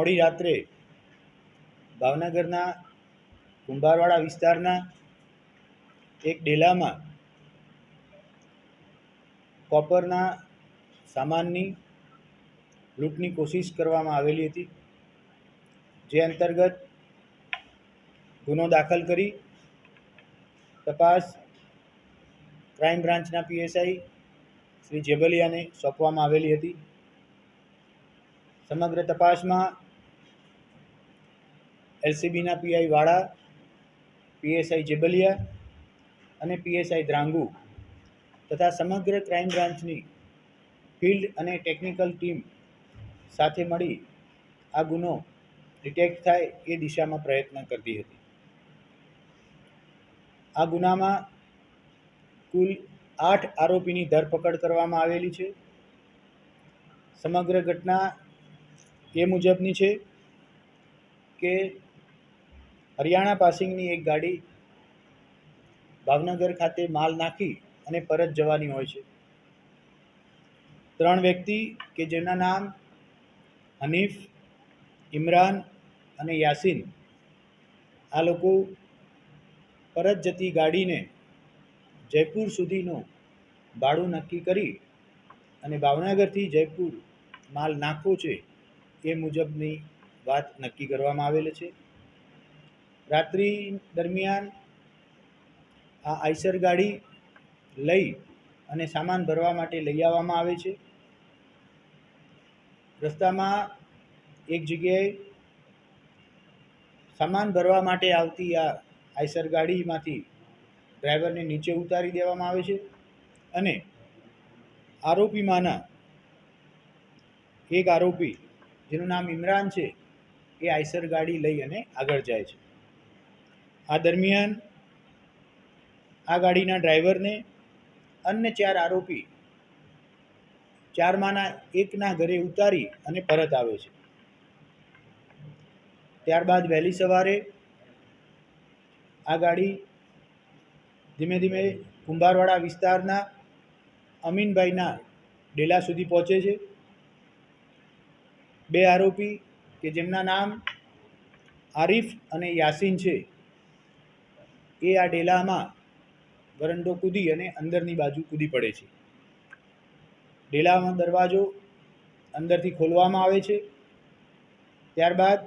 મોડી રાત્રે ભાવનગરના કુંભારવાડા વિસ્તારના એક ડેલામાં કોપરના સામાનની લૂંટની કોશિશ કરવામાં આવેલી હતી, જે અંતર્ગત ગુનો દાખલ કરી તપાસ ક્રાઇમ બ્રાન્ચના પીએસઆઈ શ્રી જેબલિયાને સોંપવામાં આવેલી હતી. સમગ્ર તપાસમાં એલસીબીના પીઆઈ વાળા પીએસઆઈ જેબલિયા અને પીએસઆઈ દ્રાંગુ તથા સમગ્ર ક્રાઇમ બ્રાન્ચની ફિલ્ડ અને ટેકનિકલ ટીમ સાથે મળી આ ગુનો ડિટેક્ટ થાય એ દિશામાં પ્રયત્ન કરતી હતી. આ ગુનામાં કુલ આઠ આરોપીની ધરપકડ કરવામાં આવેલી છે. સમગ્ર ઘટના એ મુજબની છે કે હરિયાણા પાસિંગની એક ગાડી ભાવનગર ખાતે માલ નાખી અને પરત જવાની હોય છે. ત્રણ વ્યક્તિ કે જેના નામ હનીફ, ઇમરાન અને યાસીન, આ લોકો પરત જતી ગાડીને જયપુર સુધીનું ભાડું નક્કી કરી અને ભાવનગરથી જયપુર માલ નાખવો છે એ મુજબની વાત નક્કી કરવામાં આવેલી છે. રાત્રિ દરમિયાન આ આઈસર ગાડી લઈ અને સામાન ભરવા માટે લઈ આવવામાં આવે છે. રસ્તામાં એક જગ્યાએ સામાન ભરવા માટે આવતી આ આઈસર ગાડીમાંથી ડ્રાઈવરને નીચે ઉતારી દેવામાં આવે છે અને આરોપીમાંના એક આરોપી, જેનું નામ ઇમરાન છે, એ આઈસર ગાડી લઈ અને આગળ જાય છે. આ દરમિયાન આ ગાડીના ડ્રાઈવરને અન્ય ચાર આરોપી ચારમાંના એકના ઘરે ઉતારી અને પરત આવે છે. ત્યારબાદ વહેલી સવારે આ ગાડી ધીમે ધીમે કુંભારવાડા વિસ્તારના અમીનભાઈના ડેલા સુધી પહોંચે છે. બે આરોપી કે જેમના નામ આરીફ અને યાસીન છે. એ આ ડેલામાં વરંડો કૂદી અને અંદરની બાજુ કૂદી પડે છે. ડેલામાં દરવાજો અંદરથી ખોલવામાં આવે છે. ત્યારબાદ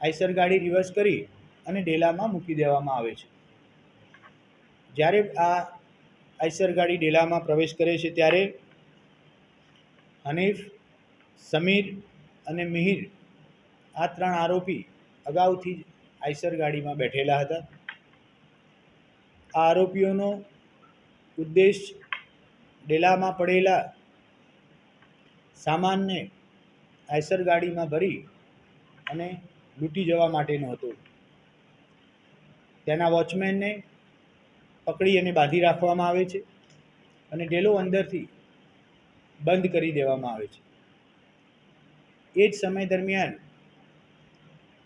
આઈસર ગાડી રિવર્સ કરી અને ડેલામાં મૂકી દેવામાં આવે છે. જ્યારે આ આઈસર ગાડી ડેલામાં પ્રવેશ કરે છે ત્યારે હનીફ, સમીર અને મિહિર આ ત્રણ આરોપી અગાઉથી જ આઈસર ગાડીમાં બેઠેલા હતા. આ આરોપીઓનો ઉદ્દેશ ડેલામાં પડેલા સામાનને આયસર ગાડીમાં ભરી અને લૂંટી જવા માટેનો હતો. તેના વોચમેનને પકડી અને બાંધી રાખવામાં આવે છે અને ડેલો અંદરથી બંધ કરી દેવામાં આવે છે. એ જ સમય દરમિયાન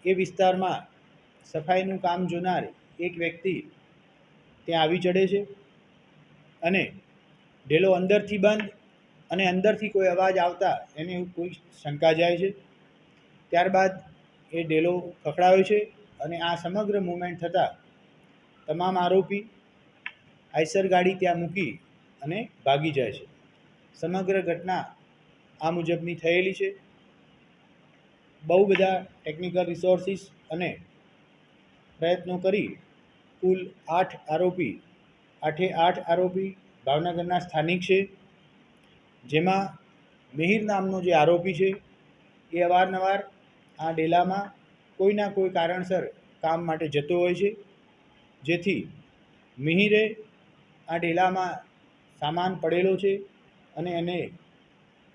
એ વિસ્તારમાં સફાઈનું કામ જોનાર એક વ્યક્તિ ત્યાં આવી ચડે છે. અને ઢેલો અંદરથી બંધ અને અંદરથી કોઈ અવાજ આવતા એને કોઈ શંકા જાય છે. ત્યારબાદ એ ડેલો ખખડાવે છે અને આ સમગ્ર મુવમેન્ટ થતાં તમામ આરોપી આઈસર ગાડી ત્યાં મૂકી અને ભાગી જાય છે. સમગ્ર ઘટના આ મુજબની થયેલી છે. બહુ બધા ટેકનિકલ રિસોર્સિસ અને પ્રયત્નો કરી કુલ આઠ આરોપી, આઠે આઠ આરોપી ભાવનગરના સ્થાનિક છે. જેમાં મિહિર નામનો જે આરોપી છે, એ અવારનવાર આ ડેલામાં કોઈના કોઈ કારણસર કામ માટે જતો હોય છે. જેથી મિહિરે આ ડેલામાં સામાન પડેલો છે અને એને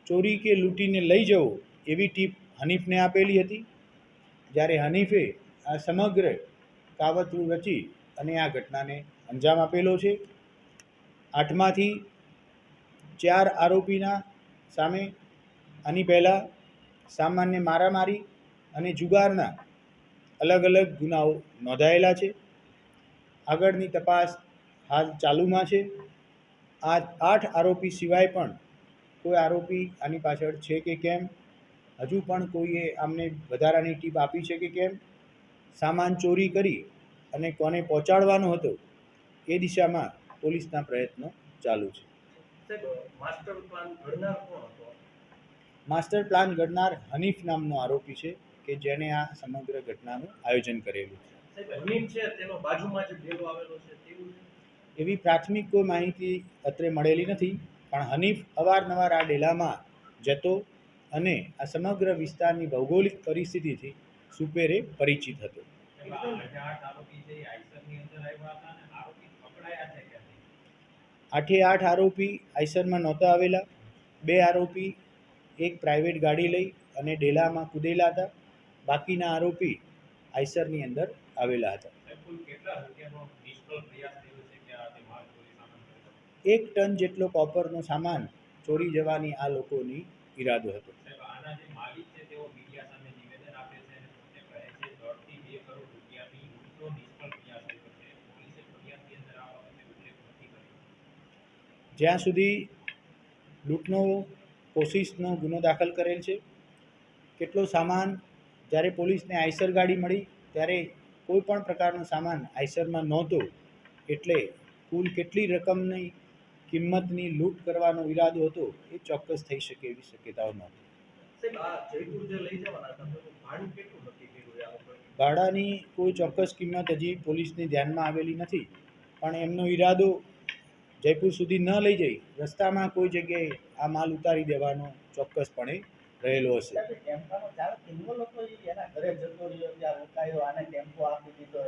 ચોરી કે લૂંટીને લઈ જવો એવી ટીપ હનીફને આપેલી હતી. જ્યારે હનીફે આ સમગ્ર કાવતરું રચી અને આ ઘટનાને અંજામ આપેલો છે. આઠમાંથી ચાર આરોપીના સામે આની પહેલાં સામાન્ય મારામારી અને જુગારના અલગ અલગ ગુનાઓ નોંધાયેલા છે. આગળની તપાસ હાલ ચાલુમાં છે. આ આઠ આરોપી સિવાય પણ કોઈ આરોપી આની પાછળ છે કે કેમ? હજુ પણ કોઈએ આમને વધારાની ટીપ આપી છે કે કેમ? સામાન ચોરી કરી અને કોને પહોંચાડવાનો હતો એ દિશામાં પોલીસના પ્રયત્નો ચાલુ છે. માસ્ટર પ્લાન ઘડનાર હનીફ નામનો આરોપી છે કે જેણે આ સમગ્ર ઘટનાનું આયોજન કરેલું છે? એવી પ્રાથમિક કોઈ માહિતી અત્રે મળેલી નથી પણ હનીફ અવારનવાર આ ડેલામાં જતો અને આ સમગ્ર વિસ્તારની ભૌગોલિક પરિસ્થિતિથી સુપેરે પરિચિત હતો. આઠે આઠ આરોપી આઈસરમાં નહોતા આવેલા. બે આરોપી, એક પ્રાઇવેટ ગાડી લઈ અને ડેલામાં કૂદેલા હતા. બાકીના આરોપી આઈસરની અંદર આવેલા હતા. એક ટન જેટલો કોપરનો સામાન ચોરી જવાની આ લોકોની ઈરાદો હતો. જ્યાં સુધી લૂંટનો કોશિશનો ગુનો દાખલ કરેલ છે કેટલો સામાન જ્યારે પોલીસને આઈસર ગાડી મળી ત્યારે કોઈ પણ પ્રકારનો સામાન આઈસરમાં નહોતો એટલે કુલ કેટલી રકમની કિંમતની લૂંટ કરવાનો ઈરાદો હતો એ ચોક્કસ થઈ શકે એવી શક્યતાઓ નહોતી. ભાડાની કોઈ ચોક્કસ કિંમત હજી પોલીસની ધ્યાનમાં આવેલી નથી પણ એમનો ઈરાદો જયપુર સુધી ન લઈ જઈ, રસ્તામાં કોઈ જગ્યાએ આ માલ ઉતારી દેવાનો ચોક્કસપણે રહેલો હશે. એવો લોકો એના ઘરે જતો રહ્યો રોકાયો, આને ટેમ્પો આપી દીધો